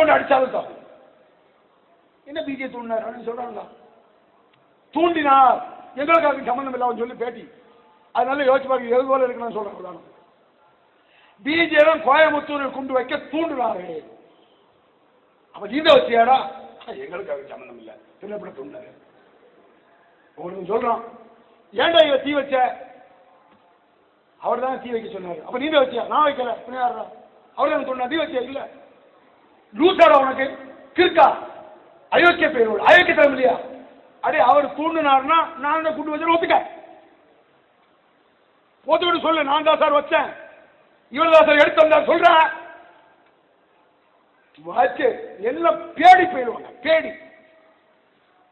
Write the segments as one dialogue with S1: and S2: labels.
S1: கொண்டு அடிச்சாலும் தப்பு. என்ன பிஜே தூண்டினார் அப்படின்னு சொல்றாங்களா? தூண்டினார். எங்களுக்கு அதுக்கு சம்பந்தம் இல்லை அவன் சொல்லி பேட்டி. அதனால யோசிச்சு பாருங்க எது போல இருக்குன்னு சொல்றேன் உதாரணம் பிஜே தான் கோயம்புத்தூரில் கொண்டு வைக்க தூண்டினாரு. அப்ப நீண்ட வச்சியாடா எங்களுக்கு அதுக்கு சம்பந்தம் இல்லை. பின்னப்பட தூண்டினாரு? உங்களுக்கு சொல்றான் ஏன்டா இவ தீ வச்ச? அவர் தான் தீ வைக்க சொன்னாரு. அப்ப நீண்ட வச்சியா? நான் வைக்கல. பின்ன அவர் தான் சொன்னா தீ வச்சியா? இல்லை. லூசாடா உனக்கு? கிறுக்கா? அயோக்கிய பேரோடு அயோக்கிய தரம் இல்லையா? அடே அவர் தூண்டுனாருன்னா நான் தான் குண்டு வச்சு ஒத்துக்க ஒத்துக்கிட்டு சொல்லு நான் தான் சார் வச்சேன். இவ்வளவு தான் சார் எடுத்து வந்தார். சொல்ற. வச்சு எல்லாம் பேடி போயிடுவாங்க பேடி.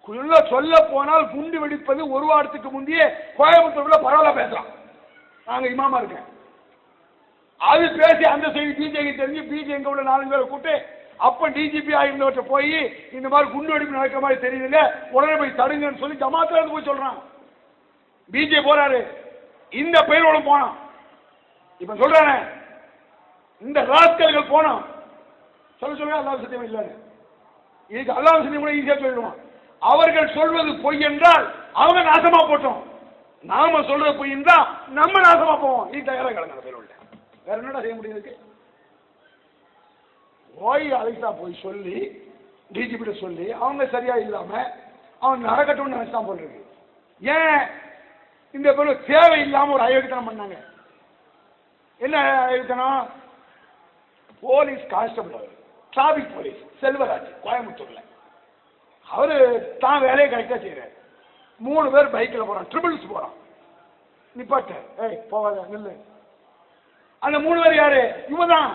S1: உள்ள சொல்ல போனால் குண்டு வெடிப்பது ஒரு வாரத்துக்கு முந்தையே கோயம்புத்தூர்ல பரவாயில்ல பேசலாம் நாங்க இமாமா இருக்கேன். அது பேசி அந்த செய்தி பிஜேபி தெரிஞ்சு பிஜே எங்க உள்ள நாலு பேரை கூப்பிட்டு அப்ப டிஜிபி ஆயிருந்தவற்றை போய் இந்த மாதிரி குண்டு வெடிப்பு நடக்கிற மாதிரி தெரியுதுங்க உடனே போய் தடுங்கன்னு சொல்லி ஜமாத்துல இருந்து போய் சொல்றான். பிஜே போறாரு. இந்த பெயரோட போனான். இப்ப சொல்றானே இந்த ராஸ்கல்கள் போனான். சொல்ல சொல்லுங்க அல்லாஹ் சத்தியம் இல்லைன்னு இதுக்கு அல்லாஹ் சத்தியம் கூட ஈஸியாக சொல்லிடுவான். அவர்கள் சொல்வது பொய் என்றால் அவங்க நாசமா போட்டோம். நாம சொல்றது பொய் என்றால் நம்ம நாசமா போவோம். நீ தயாராக கிடங்க பேரோட வேற என்னடா செய்ய முடியும் போய் அழைத்தா போய் சொல்லி டிஜிபிட்ட சொல்லி அவங்க சரியா இல்லாம அவன் நடக்கட்டும்னு நினைச்சான் போல இருக்கு ஏன்? இந்த பொருள் தேவை இல்லாம ஒரு அயோக்கியத்தனம் பண்ணாங்க. என்ன அயோக்கியத்தனம்? போலீஸ் கான்ஸ்டபிள் அவர். டிராபிக் போலீஸ் செல்வராஜ் கோயம்புத்தூர்ல. அவரு தான் வேலையை கரெக்டா செய்யறாரு மூணு பேர் பைக்ல போறான் ட்ரிபிள்ஸ் போறான். நிப்பாட்ட. ஏய் போகாத நில்லு. அந்த மூணு பேர் யாரு? இவன் தான்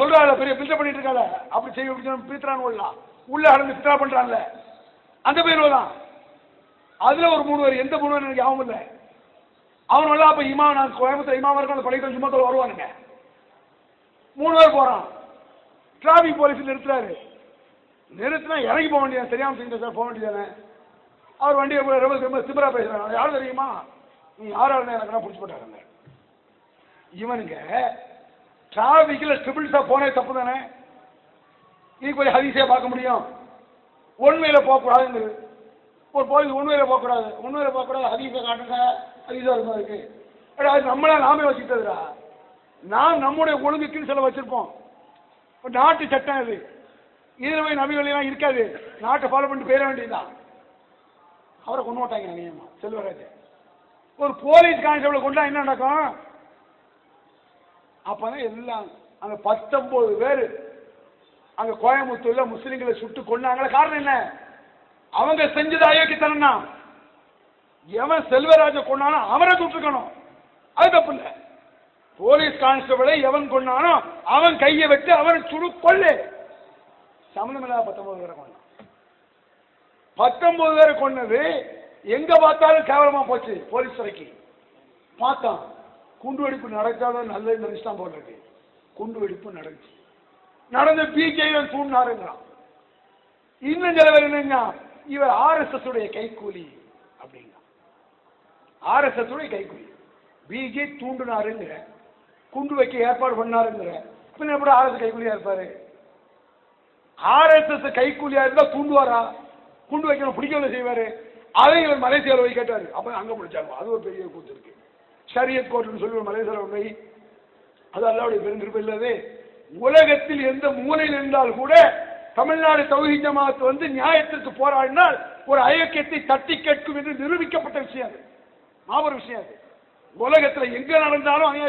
S1: சொல்றாள் பெரிய பில்டப் பண்ணிட்டு இருக்காள. அப்படி செய்ய முடியும் பிரித்ரான் உள்ளலாம் உள்ள அடந்து பித்ரா பண்றான்ல. அந்த பேர் தான். அதுல ஒரு மூணு பேர் எந்த மூணு பேர் எனக்கு ஞாபகம் இல்லை. அவன் எல்லாம் அப்ப இமா நான் கோயம்புத்தூர் இமாம இருக்க அந்த சும்மா சுமத்தில் வருவானுங்க. மூணு பேர் போறான் டிராபிக் போலீஸ் நிறுத்துறாரு. நிறுத்தினா இறங்கி போக வேண்டியது தெரியாம செஞ்ச சார் போக வேண்டியதானே அவர் வண்டியை போய் ரொம்ப ரொம்ப சிபரா பேசுறாங்க யாரும் தெரியுமா? நீ யாரும் எனக்கு பிடிச்சி போட்டாருங்க. இவனுங்க டிராபிக்ல ட்ரிபிள்ஸா போனே தப்பு தானே இது போய் ஹதீஸே பார்க்க முடியும். உண்மையில போகக்கூடாதுங்கிறது. ஒரு போலீஸ் உண்மையில போகக்கூடாது. உண்மையில போகக்கூடாது. ஹதீஸை காட்டுங்க. ஹதீஸா இருக்கும் இருக்கு. அது நம்மளா நாமே வச்சுக்கிட்டதுடா. நாம் நம்முடைய ஒழுங்குக்குன்னு சில வச்சிருப்போம். இப்ப நாட்டு சட்டம் இது இதில் போய் நபிகள் இருக்காது. நாட்டை ஃபாலோ பண்ணிட்டு போயிட வேண்டியதுதான். அவரை கொண்டு மாட்டாங்க நியமம் செல்வராஜ். ஒரு போலீஸ் கான்ஸ்டபிள் கொண்டா என்ன நடக்கும்? அப்பதான் எல்லாம் அங்க பத்தொன்பது பேர். அங்க கோயம்புத்தூர்ல முஸ்லிம்களை சுட்டு கொண்டாங்கள காரணம் என்ன? அவங்க செஞ்சது அயோக்கியத்தனம் எவன் செல்வராஜ கொண்டானோ அவனை சுட்டுக்கணும் அது தப்பு இல்லை. போலீஸ் கான்ஸ்டபிளை எவன் கொண்டானோ அவன் கையை வெட்டு அவனை சுடு கொள்ளு. சம்மந்தமில்லாத பத்தொன்பது பேரை கொண்டான் பத்தொன்பது பேரை கொன்னது எங்க பார்த்தாலும் கேவலமா போச்சு போலீஸ் துறைக்கு. பார்த்தான் குண்டு வெடிப்பு நடக்காத நல்ல நினைச்சிட்டான் போல குண்டு வெடிப்பு நடந்துச்சு. நடந்த பிஜேபி தூண்டாருங்கிறான் இன்னும் சில பேர் என்னங்க இவர் ஆர்எஸ்எஸ் உடைய கைக்கூலி அப்படிங்க ஆர்எஸ்எஸ் உடைய கைக்கூலி. பிஜே தூண்டினாருங்கிற குண்டு வைக்க ஏற்பாடு பண்ணாருங்கிற. பின்ன எப்படி ஆர்எஸ் கைக்கூலியா இருப்பாரு? ஆர்எஸ்எஸ் கைக்கூலியா இருந்தா தூண்டுவாரா? குண்டு வைக்கணும் பிடிக்கல செய்வாரு. அதை இவர் மலேசியாவில் போய் கேட்டாரு. அப்ப அங்க முடிச்சாங்க அது ஒரு பெரிய கூத்து இருக்கு. ஷரியத் கோர்ட்னு சொல்லி ஒரு மலேசியாவில் உண்மை. அது அல்லாவுடைய பெருந்திருப்பு இல்லது உலகத்தில் எந்த மூலையில் இருந்தால் கூட தமிழ்நாடு தௌஹி ஜமாத் வந்து நியாயத்திற்கு போராடினால் ஒரு ஐக்கியத்தை தட்டி கேட்கும் என்று நிரூபிக்கப்பட்ட விஷயம் அது. மாபெரும் விஷயம் அது. உலகத்தில் எங்க நடந்தாலும்